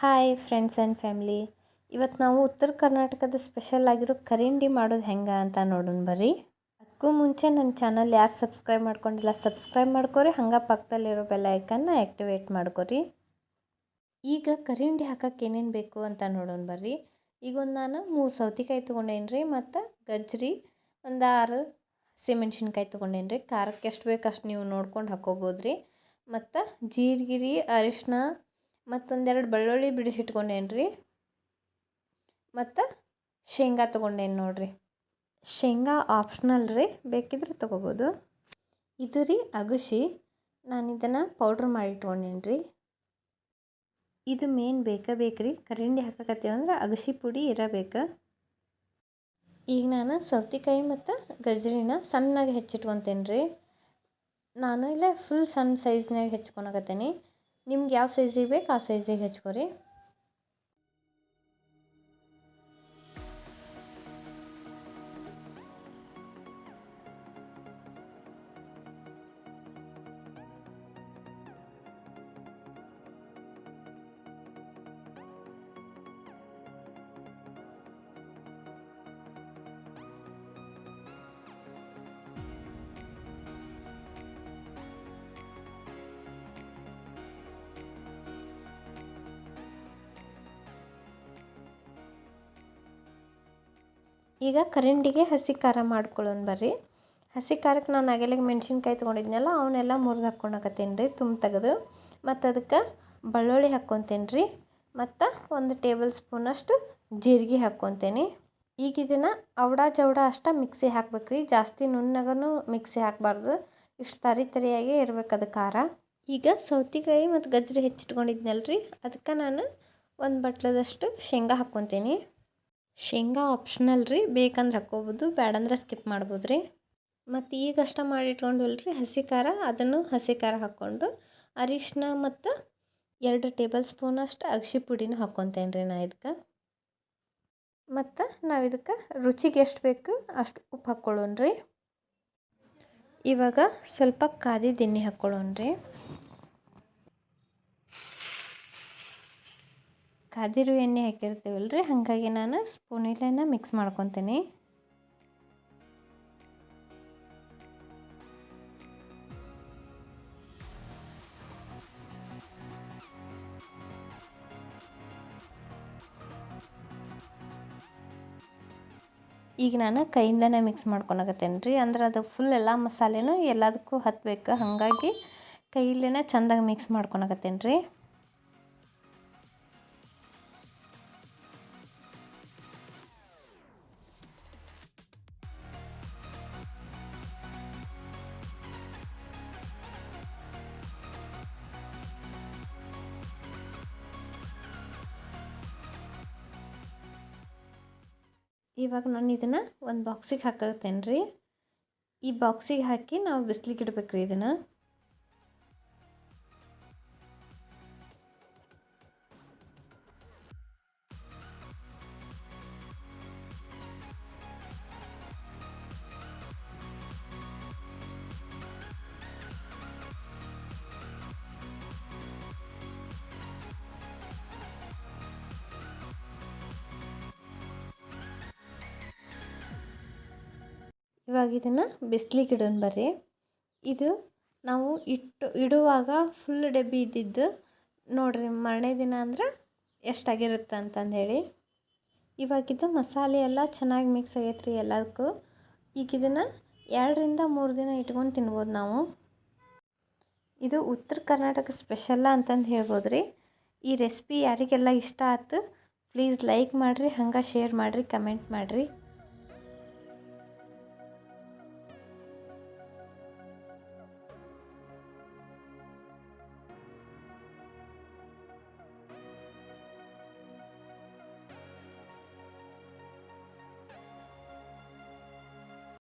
Hi friends and family ಇವತ್ತು ನಾವು ಉತ್ತರ ಕರ್ನಾಟಕದ ಸ್ಪೆಷಲ್ ಆಗಿರೋ ಕರಿಂಡಿ ಮಾಡೋದು ಹೆಂಗೆ ಅಂತ ನೋಡೋಣ ಬರ್ರಿ. ಅದಕ್ಕೂ ಮುಂಚೆ ನನ್ನ ಚಾನಲ್ ಯಾರು ಸಬ್ಸ್ಕ್ರೈಬ್ ಮಾಡ್ಕೊಂಡಿಲ್ಲ ಸಬ್ಸ್ಕ್ರೈಬ್ ಮಾಡ್ಕೊರಿ. ಹಂಗೆ ಪಕ್ಕದಲ್ಲಿರೋ ಬೆಲ್ ಐಕನ್ನ ಆ್ಯಕ್ಟಿವೇಟ್ ಮಾಡ್ಕೊರಿ. ಈಗ ಕರಿಂಡಿ ಹಾಕಕ್ಕೆ ಏನೇನು ಬೇಕು ಅಂತ ನೋಡೋಣ ಬರ್ರಿ. ಈಗ ಒಂದು ನಾನು ಮೂರು ಸೌತೆಕಾಯಿ ತೊಗೊಂಡೇನಿ ರೀ ಮತ್ತು ಗಜ್ರಿ, ಒಂದು ಆರು ಸಿಮೆಣ್ಸಿನ್ಕಾಯಿ ತೊಗೊಂಡೇನಿ ರೀ ಖಾರಕ್ಕೆ ಎಷ್ಟು ಬೇಕು ಅಷ್ಟು ನೀವು ನೋಡ್ಕೊಂಡು ಹಾಕೋಬೋದು ರೀ ಮತ್ತು ಜೀರಿಗಿರಿ ಅರಿಶಿನ ಮತ್ತೊಂದೆರಡು ಬೆಳ್ಳುಳ್ಳಿ ಬಿಡಿಸಿಟ್ಕೊಂಡೇನು ರೀ ಮತ್ತು ಶೇಂಗಾ ತೊಗೊಂಡೇನು ನೋಡಿರಿ? ಶೇಂಗಾ ಆಪ್ಷನಲ್ ರೀ, ಬೇಕಿದ್ರೆ ತೊಗೋಬೋದು. ಇದು ರೀ ಅಗಸಿ ನಾನು ಇದನ್ನು ಪೌಡ್ರ್ ಮಾಡಿ ಇಟ್ಕೊಂಡೇನಿ ರೀ ಇದು ಮೇನ್ ಬೇಕೇ ಬೇಕು ರೀ ಕರಿಂಡಿ ಹಾಕಕತ್ತೀವಿ ಅಂದ್ರೆ ಅಗಸಿ ಪುಡಿ ಇರಬೇಕು. ಈಗ ನಾನು ಸೌತೆಕಾಯಿ ಮತ್ತು ಗಜ್ರಿನ ಸಣ್ಣಗೆ ಹೆಚ್ಚಿಟ್ಕೊತೇನೆ ರೀ ನಾನು ಇಲ್ಲೇ ಫುಲ್ ಸಣ್ಣ ಸೈಜ್ನಾಗ ಹೆಚ್ಕೊಳಕತ್ತೇನೆ ನಿಮ್ಗೆ ಯಾವ ಸೈಜಿಗೆ ಬೇಕು ಆ ಸೈಜಿಗೆ ಹೆಚ್ಕೊರಿ. ಈಗ ಕರಿಂಡಿಗೆ ಹಸಿ ಖಾರ ಮಾಡ್ಕೊಳ್ಳೋಣ ಬರ್ರಿ. ಹಸಿ ಖಾರಕ್ಕೆ ನಾನು ಆಗಲೇ ಮೆಣಸಿನ್ಕಾಯಿ ತೊಗೊಂಡಿದ್ನಲ್ಲ, ಅವನ್ನೆಲ್ಲ ಮುರಿದು ಹಾಕ್ಕೊಳಕತ್ತೇನೆ ರೀ, ತುಂಬ ತೆಗೆದು. ಮತ್ತು ಅದಕ್ಕೆ ಬೆಳ್ಳುಳ್ಳಿ ಹಾಕ್ಕೊತೇನೆ ರೀ, ಮತ್ತು ಒಂದು ಟೇಬಲ್ ಸ್ಪೂನಷ್ಟು ಜೀರಿಗೆ ಹಾಕ್ಕೊತೇನೆ. ಈಗ ಇದನ್ನು ಅವಡ ಜವಡ ಅಷ್ಟು ಮಿಕ್ಸಿ ಹಾಕ್ಬೇಕು ರೀ ಜಾಸ್ತಿ ನುಣ್ಣಗೂ ಮಿಕ್ಸಿ ಹಾಕಬಾರ್ದು, ಇಷ್ಟು ತರಿ ತರಿಯಾಗಿ ಇರ್ಬೇಕು ಅದು ಖಾರ. ಈಗ ಸೌತೆಕಾಯಿ ಮತ್ತು ಗಜ್ಜರಿ ಹೆಚ್ಚಿಟ್ಕೊಂಡಿದ್ನಲ್ಲ ರೀ ಅದಕ್ಕೆ ನಾನು ಒಂದು ಬಟ್ಲದಷ್ಟು ಶೇಂಗಾ ಹಾಕ್ಕೊತೀನಿ. ಶೇಂಗಾ ಆಪ್ಷನಲ್ ರೀ, ಬೇಕಂದ್ರೆ ಹಾಕ್ಕೋಬೋದು ಬೇಡಂದ್ರೆ ಸ್ಕಿಪ್ ಮಾಡ್ಬೋದು ರೀ ಮತ್ತು ಈಗಷ್ಟ ಮಾಡಿಟ್ಕೊಂಡಿಲ್ಲ ರೀ ಹಸಿ ಖಾರ, ಅದನ್ನು ಹಸಿ ಖಾರ ಹಾಕ್ಕೊಂಡು ಅರಿಶಿನ ಮತ್ತು ಎರಡು ಟೇಬಲ್ ಸ್ಪೂನಷ್ಟು ಅಗಸಿ ಪುಡಿನೂ ಹಾಕ್ಕೊತೇನೆ ರೀ ನಾ ಇದಕ್ಕೆ ಮತ್ತು ನಾವು ಇದಕ್ಕೆ ರುಚಿಗೆ ಎಷ್ಟು ಬೇಕು ಅಷ್ಟು ಉಪ್ಪು ಹಾಕ್ಕೊಳ್ಳೋಣ ರೀ ಇವಾಗ ಸ್ವಲ್ಪ ಕಾದಿ ದಿನ್ನಿ ಹಾಕ್ಕೊಳ್ಳೋಣ ರೀ ಕಾದಿರೋ ಎಣ್ಣೆ ಹಾಕಿರ್ತೀವಲ್ಲ ರೀ ಹಾಗಾಗಿ ನಾನು ಸ್ಪೂನಿಲೇನ ಮಿಕ್ಸ್ ಮಾಡ್ಕೊತೀನಿ. ಈಗ ನಾನು ಕೈಯಿಂದನೇ ಮಿಕ್ಸ್ ಮಾಡ್ಕೊಳಕತ್ತೇನೆ ರೀ ಅಂದ್ರೆ ಅದು ಫುಲ್ ಎಲ್ಲ ಮಸಾಲೆನೂ ಎಲ್ಲದಕ್ಕೂ ಹತ್ತಬೇಕು ಹಾಗಾಗಿ ಕೈಯಲ್ಲೇ ಚೆಂದಾಗಿ ಮಿಕ್ಸ್ ಮಾಡ್ಕೊಳಕತ್ತೇನೆ ರೀ ಇವಾಗ ನಾನು ಇದನ್ನು ಒಂದು ಬಾಕ್ಸಿಗೆ ಹಾಕತ್ತೇನೆ ರೀ ಈ ಬಾಕ್ಸಿಗೆ ಹಾಕಿ ನಾವು ಬಿಸ್ಲಿಗೆ ಇಡ್ಬೇಕು ರೀ ಇದನ್ನು. ಇವಾಗ ಇದನ್ನು ಬಿಸ್ಲಿಗೆ ಇಡೋಣ ಬರ್ರಿ. ಇದು ನಾವು ಇಟ್ಟು, ಇಡುವಾಗ ಫುಲ್ ಡಬ್ಬಿ ಇದ್ದಿದ್ದು ನೋಡಿರಿ ಮರಣೆ ದಿನ ಅಂದ್ರೆ ಎಷ್ಟಾಗಿರುತ್ತೆ ಅಂತಂದೇಳಿ. ಹೇಳಿ ಇವಾಗಿದು ಮಸಾಲೆ ಎಲ್ಲ ಚೆನ್ನಾಗಿ ಮಿಕ್ಸ್ ಆಗೈತೆ ರೀ ಎಲ್ಲದಕ್ಕೂ. ಈಗ ಇದನ್ನು ಎರಡರಿಂದ ಮೂರು ದಿನ ಇಟ್ಕೊಂಡು ತಿನ್ಬೋದು ನಾವು. ಇದು ಉತ್ತರ ಕರ್ನಾಟಕ ಸ್ಪೆಷಲ್ಲ ಅಂತಂದು ಹೇಳ್ಬೋದು ರೀ ಈ ರೆಸಿಪಿ ಯಾರಿಗೆಲ್ಲ ಇಷ್ಟ ಆಯ್ತು ಪ್ಲೀಸ್ ಲೈಕ್ ಮಾಡಿರಿ, ಹಂಗೆ ಶೇರ್ ಮಾಡಿರಿ ಕಮೆಂಟ್ ಮಾಡಿರಿ.